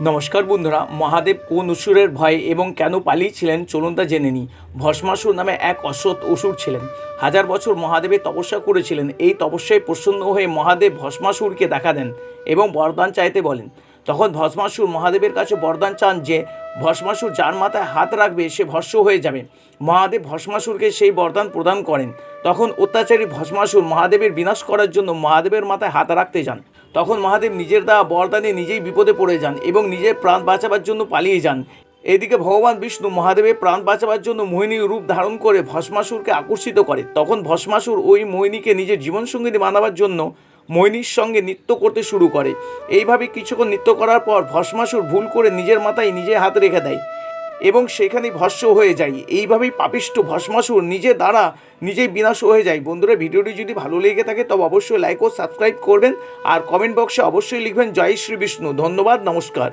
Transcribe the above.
নমস্কার বন্ধুরা, মহাদেব কোন অসুরের ভয়ে এবং কেন পালিয়েছিলেন চলুন তা জেনে নিই। ভস্মাসুর নামে এক অসৎ অসুর ছিলেন। হাজার বছর মহাদেবের তপস্যা করেছিলেন, এই তপস্যায় প্রসন্ন হয়ে মহাদেব ভস্মাসুরকে দেখা দেন এবং বরদান চাইতে বলেন। তখন ভস্মাসুর মহাদেবের কাছে বরদান চান যে, ভস্মাসুর যার মাথায় হাত রাখবে, সে ভস্ম হয়ে যাবে। মহাদেব ভস্মাসুরকে সেই বরদান প্রদান করেন। তখন অত্যাচারী ভস্মাসুর মহাদেবের বিনাশ করার জন্য মহাদেবের মাথায় হাত রাখতে যান। তখন মহাদেব নিজের দেওয়া বরদানে নিজেই বিপদে পড়ে যান এবং নিজের প্রাণ বাঁচাবার জন্য পালিয়ে যান। এদিকে ভগবান বিষ্ণু মহাদেবের প্রাণ বাঁচাবার জন্য মোহিনী রূপ ধারণ করে ভস্মাসুরকে আকর্ষিত করে। তখন ভস্মাসুর ওই মোহিনীকে নিজের জীবনসঙ্গিনী বানাবার জন্য মোহিনীর সঙ্গে নৃত্য করতে শুরু করে। এইভাবে কিছুক্ষণ নৃত্য করার পর ভস্মাসুর ভুল করে নিজের মাথায় নিজে হাত রেখে দেয়। এবং সেখানে ভস্ম হয়ে যাই। এইভাবেই পাপিষ্ট ভস্মাসুর নিজে দ্বারা নিজেই বিনাশ হয়ে যায়। বন্ধুরা, ভিডিওটি যদি ভালো লেগে থাকে, তবে অবশ্যই লাইক ও সাবস্ক্রাইব করবেন। আর কমেন্ট বক্সে অবশ্যই লিখবেন, জয় শ্রী বিষ্ণু ধন্যবাদ, নমস্কার।